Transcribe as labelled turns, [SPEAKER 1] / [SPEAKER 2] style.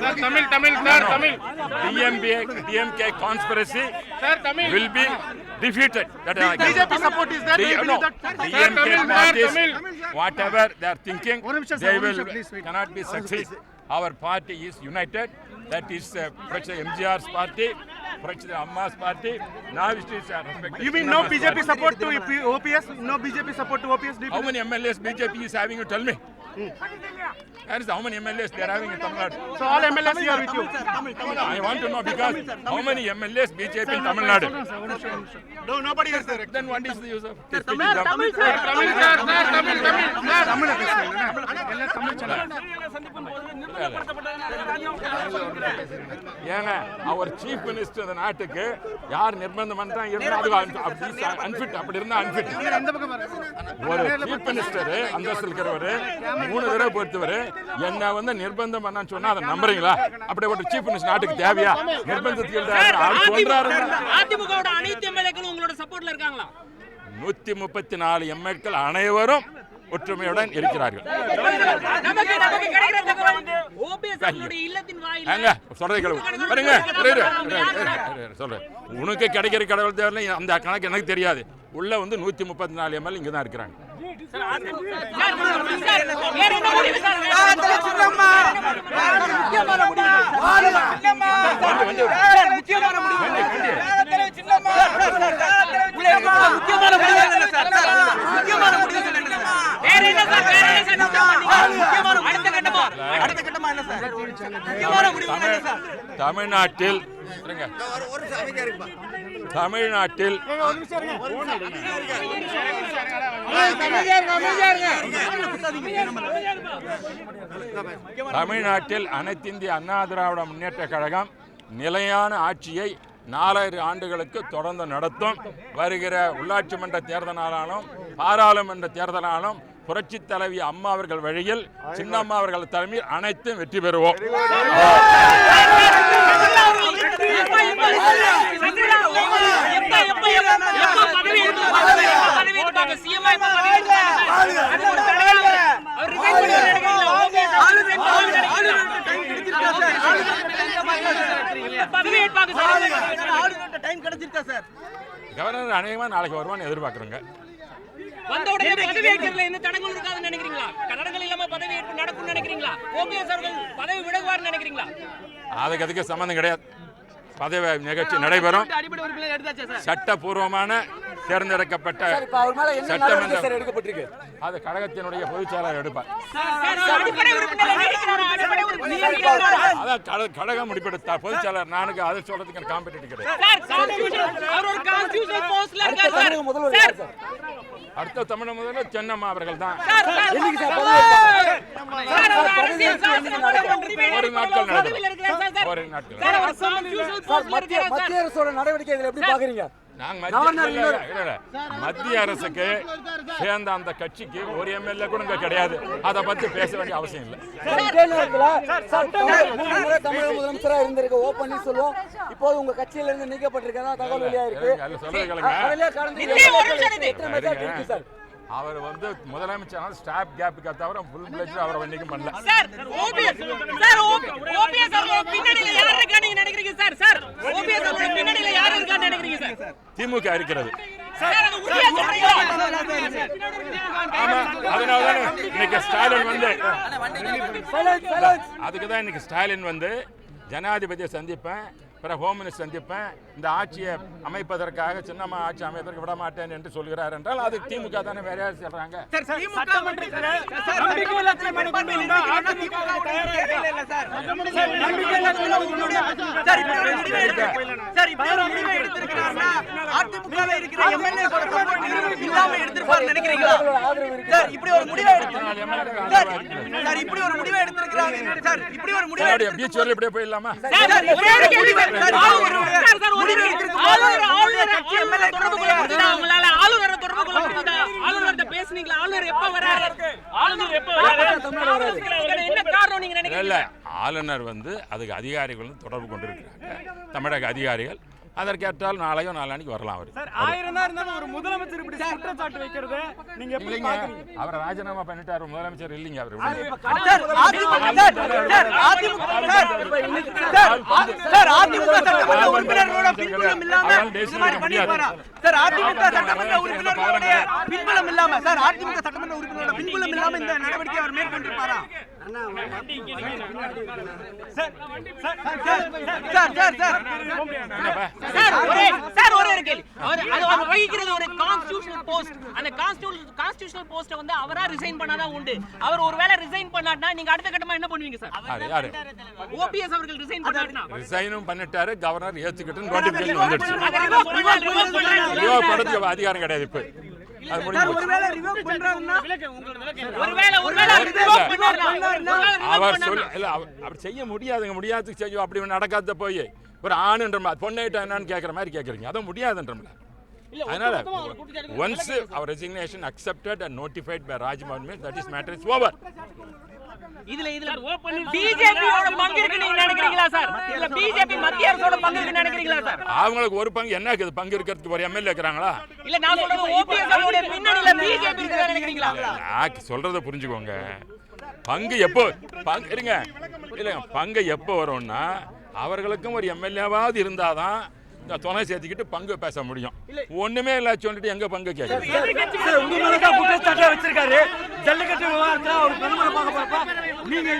[SPEAKER 1] Sir, Tamil, Tamil, sir, Tamil.
[SPEAKER 2] DMBA, DMK conspiracy
[SPEAKER 1] sir, Tamil.
[SPEAKER 2] will be defeated. That I
[SPEAKER 1] BJP support is there.
[SPEAKER 2] The, no, DMK
[SPEAKER 1] Tamil,
[SPEAKER 2] parties, whatever they are thinking, they will cannot be succeed. Our party is united. That is uh, Prachya MGR's party, Prachya Amma's party. Now it is
[SPEAKER 1] You mean no BJP support to OPS? No BJP support to OPS?
[SPEAKER 2] How many MLAs BJP is having? You tell me. That is how many MLAs they are having in Tamil Nadu.
[SPEAKER 1] So all MLAs here with you.
[SPEAKER 2] I want to know because how many MLAs BJP in Tamil Nadu?
[SPEAKER 1] No, nobody is there.
[SPEAKER 2] Then what is the use of
[SPEAKER 1] sir Tamil Tamil sir Tamil பேசுறீங்க எல்லாம் தமிழ்
[SPEAKER 2] ஏங்க அவர் chief minister இந்த நாட்டுக்கு யார் நிர்பந்தம் பண்ணா இருந்தா அது அப்படி அன்ஃபிட் அப்படி இருந்தா அன்ஃபிட் ஒரு சீஃப் மினிஸ்டர் அந்தஸ்து இருக்கிறவர் மூணு தடவை பொறுத்தவர் என்ன வந்து நிர்பந்தம் பண்ணான்னு சொன்னா அதை நம்புறீங்களா? அப்படி ஒரு சீஃப் மினிஸ்டர் நாட்டுக்கு தேவையா?
[SPEAKER 3] இருக்காங்களா?
[SPEAKER 2] நூத்தி முப்பத்தி நாலு எம்எல்கள் அனைவரும் ஒற்றுமையுடன் இருக்கிறார்கள். ஏங்க சொல்றதை கேளு பாருங்க இரு, இரு, இரு, இரு, இரு, இரு, சொல்றேன் உனக்கு கிடைக்கிற கடவுள் தேவையில்லை அந்த கணக்கு எனக்கு தெரியாது உள்ள வந்து நூத்தி முப்பத்தி நாலு எம்எல் இங்க தான் இருக்கிறாங்க
[SPEAKER 3] சார், வேற என்ன முடிவு சார்? வேற என்ன சார் வேற என்ன சார் நிச்சயம் பண்ணீங்க? அடுத்த கட்டமா அடுத்த கட்டமா என்ன சார் முக்கியமான முடிவு என்ன சார்
[SPEAKER 2] தமிழ்நாட்டில் இருங்க. தமிழ்நாட்டில் தமிழ்நாட்டில் அனைத்திந்திய அண்ணா திராவிட முன்னேற்ற கழகம் நிலையான ஆட்சியை நாலாயிரம் ஆண்டுகளுக்கு தொடர்ந்து நடத்தும் வருகிற உள்ளாட்சி மன்ற தேர்தலாலும் பாராளுமன்ற தேர்தலாலும் புரட்சி தலைவி அம்மா அவர்கள் வழியில் சின்னம்மா அவர்கள் தலைமையில் அனைத்தும் வெற்றி பெறுவோம். கவர்னர் அநேகமாக நாளைக்கு வருவான்னு எதிர்பார்க்குறோங்க.
[SPEAKER 3] வந்த உடனே பதவி ஏற்கிறதுல எந்த தடங்களும் இருக்காதுன்னு நினைக்கிறீங்களா? தடங்கள் இல்லாம பதவி ஏற்பு நடக்கும்னு நினைக்கிறீங்களா? ஓபிஎஸ் அவர்கள் பதவி விடுவார்னு நினைக்கிறீங்களா?
[SPEAKER 2] அதுக்கு அதுக்கு சம்மந்தம் கிடையாது. பதவி நிகழ்ச்சி நடைபெறும். சட்டபூர்வமான தேர்ந்தெடுக்கப்பட்ட சட்டமன்ற அது கழகத்தினுடைய பொதுச் செயலாளர் எடுப்பார். அதான் கழ- கழகம் முடிப்பெடுத்த பொதுச் செயலாளர் நானுக்கு அதை சொல்றதுக்கு காம்படிட்டிவ் கிடையாது.
[SPEAKER 3] சார் கான்ஸ்டிடியூஷன் அவர் ஒரு கான்ஸ்டிடியூஷன் போஸ்ட்ல இருக்கார் சார்.
[SPEAKER 4] தமிழக முதல்வர்
[SPEAKER 2] அடுத்த சென்னம்மா அவர்கள் தான். ஒரு நாட்கள்
[SPEAKER 3] பதவியில் இருக்கிறார் சார். சார்
[SPEAKER 2] ஒரு நாட்கள்.
[SPEAKER 4] மத்திய அரசோட நடவடிக்கை இதுல எப்படி பாக்குறீங்க
[SPEAKER 2] மத்திய அரசுக்கு சேர்ந்த அந்த கட்சிக்கு ஒரு எம்எல்ஏ கூட இங்க கிடையாது. அதை பத்தி பேச வேண்டிய அவசியம் இல்லை.
[SPEAKER 4] முதலமைச்சரா இருந்திருக்கு. ஓ பன்னீர்செல்வம் இப்போது உங்க கட்சியில இருந்து நீக்கப்பட்டிருக்கதா தகவல் வெளியா இருக்கு இருக்கு
[SPEAKER 2] அவர் வந்து முதலமைச்சர் ஸ்டாப் கேப்புக்கு தவிர ஃபுல் பிளட்ஜ் அவர் இன்னைக்கு பண்ணல.
[SPEAKER 3] சார் ஓபிஎஸ் சார் ஓபிஎஸ் அவரோட பின்னணியில யார் இருக்கா நீங்க நினைக்கிறீங்க சார் சார்? ஓபிஎஸ் அவரோட பின்னணியில யார் இருக்கான்னு நினைக்கிறீங்க சார்?
[SPEAKER 2] திமுக இருக்கிறது.
[SPEAKER 3] சார் அது உறுதியா சொல்றீங்களா?
[SPEAKER 2] ஆமா அதனாலதான் இன்னைக்கு ஸ்டாலின் வந்து
[SPEAKER 4] சைலன்ஸ் சைலன்ஸ்
[SPEAKER 2] அதுக்கு தான் இன்னைக்கு ஸ்டாலின் வந்து ஜனாதிபதியை சந்திப்பேன். பிறகு ஹோம் மினிஸ்டர் சந்திப்பேன். இந்த ஆட்சியை அமைப்பதற்காக சின்னம்மா ஆட்சி அமைப்பதற்கு விட மாட்டேன் என்று சொல்கிறார் என்றால் அது திமுக தானே வேற யார் சொல்றாங்க?
[SPEAKER 4] ஆதரவு இருக்கு
[SPEAKER 5] சார் இப்படி ஒரு முடிவை எடுத்து சார் இப்படி ஒரு முடிவை எடுத்திருக்கிறாங்க சார் இப்படி ஒரு முடிவை
[SPEAKER 2] மறுபடியும் பீச் வரல இப்படியே போயிடலாமா?
[SPEAKER 3] சார் ஒரு கேள்வி சார் ஆளுநர் தொடர்பு கொள்ள முடியுதா உங்களால ஆளுநரை தொடர்பு கொள்ள முடியுதா? ஆளுநர்கிட்ட பேசுனீங்களா? ஆளுநர் எப்ப வராரு? ஆளுநர் எப்ப வராரு? என்ன காரணம் நீங்க
[SPEAKER 2] இல்ல
[SPEAKER 3] நினைக்கிறீங்க
[SPEAKER 2] ஆளுநர் வந்து அதுக்கு அதிகாரிகள் தொடர்பு கொண்டிருக்கிறாங்க. தமிழக அதிகாரிகள் அதற்கேற்றால் நாளையோ நாளானிக்கு வரலாம் அவர்
[SPEAKER 1] ஆயிரம் தான் இருந்தாலும் ஒரு முதலமைச்சர் இப்படி குற்றச்சாட்டு வைக்கிறது நீங்க எப்படி
[SPEAKER 2] இல்லைங்க அவரை ராஜினாமா பண்ணிட்டாரு முதலமைச்சர் இல்லைங்க அவர்
[SPEAKER 5] சார் அதிமுக சட்டமன்ற உறுப்பினர்களோட பின்புலம் இல்லாம இந்த மாதிரி. பண்ணிருப்பாரா சார் அதிமுக சட்டமன்ற உறுப்பினர்களுடைய பின்புலம் இல்லாம சார் அதிமுக சட்டமன்ற உறுப்பினரோட பின்புலம் இல்லாம இந்த நடவடிக்கை அவர் மேற்கொண்டிருப்பாரா சார் சார் சார் சார்
[SPEAKER 2] என்னப்பா?
[SPEAKER 3] சார் ஒரே சார் ஒரே கேள்வி அவர் அது அவர் வகிக்கிறது ஒரு கான்ஸ்டிடியூஷனல் போஸ்ட் அந்த கான்ஸ்டிடியூஷனல் கான்ஸ்டிடியூஷனல் போஸ்ட வந்து அவரா ரிசைன் பண்ணாதான் உண்டு அவர் ஒருவேளை ரிசைன் பண்ணாட்டா நீங்க அடுத்த கட்டமா என்ன பண்ணுவீங்க சார் ஓபிஎஸ் அவர்கள் ரிசைன் பண்ணாட்டா
[SPEAKER 2] ரிசைனும் பண்ணிட்டாரு கவர்னர் ஏத்துக்கிட்டு நோட்டிபிகேஷன் வந்துடுச்சு அதிகாரம் கிடையாது இப்ப
[SPEAKER 3] அவர்
[SPEAKER 2] சொல்லி இல்ல அவர் அவர் செய்ய முடியாதுங்க. முடியாதுக்கு செய்யும். அப்படி நடக்காத போய் ஒரு ஆணுன்ற மாதிரி பொண்ணாயிட்டா என்னன்னு கேட்குற மாதிரி கேட்குறீங்க அதுவும் முடியாதுன்றோம்ல அதனால once our resignation accepted and notified by Rajmohan means that is matter is over
[SPEAKER 3] இதுல இதுல. பிஜேபியோட பங்கு இருக்கு. நீங்க நினைக்கிறீங்களா சார்? இதுல பிஜேபி மத்திய அரசோட பங்கு இருக்கு. நினைக்கிறீங்களா சார்?
[SPEAKER 2] அவங்களுக்கு ஒரு பங்கு என்ன இருக்குது பங்கு இருக்கிறதுக்கு ஒரு எம்எல்ஏ இருக்கிறாங்களா?
[SPEAKER 3] இல்ல நான் சொல்றது ஓபிஎஸ் அவருடைய பின்னணியில பிஜேபி இருக்கு? நினைக்கிறீங்களா?
[SPEAKER 2] நான் சொல்றத புரிஞ்சுக்கோங்க. பங்கு எப்போ பங்கு இருங்க. இல்லைங்க பங்கு எப்போ வரும்னா அவர்களுக்கும் ஒரு எம்எல்ஏவாவது இருந்தாதான் இந்த துணை சேர்த்துக்கிட்டு பங்கு பேச முடியும். ஒண்ணுமே இல்லை சொல்லிட்டு எங்க பங்கு
[SPEAKER 4] உங்க குற்றச்சாட்டை வச்சிருக்காரு. ஜல்லிக்கட்டு விவகாரத்துல அவர் பெருமாள் பார்க்க போறப்ப நீங்க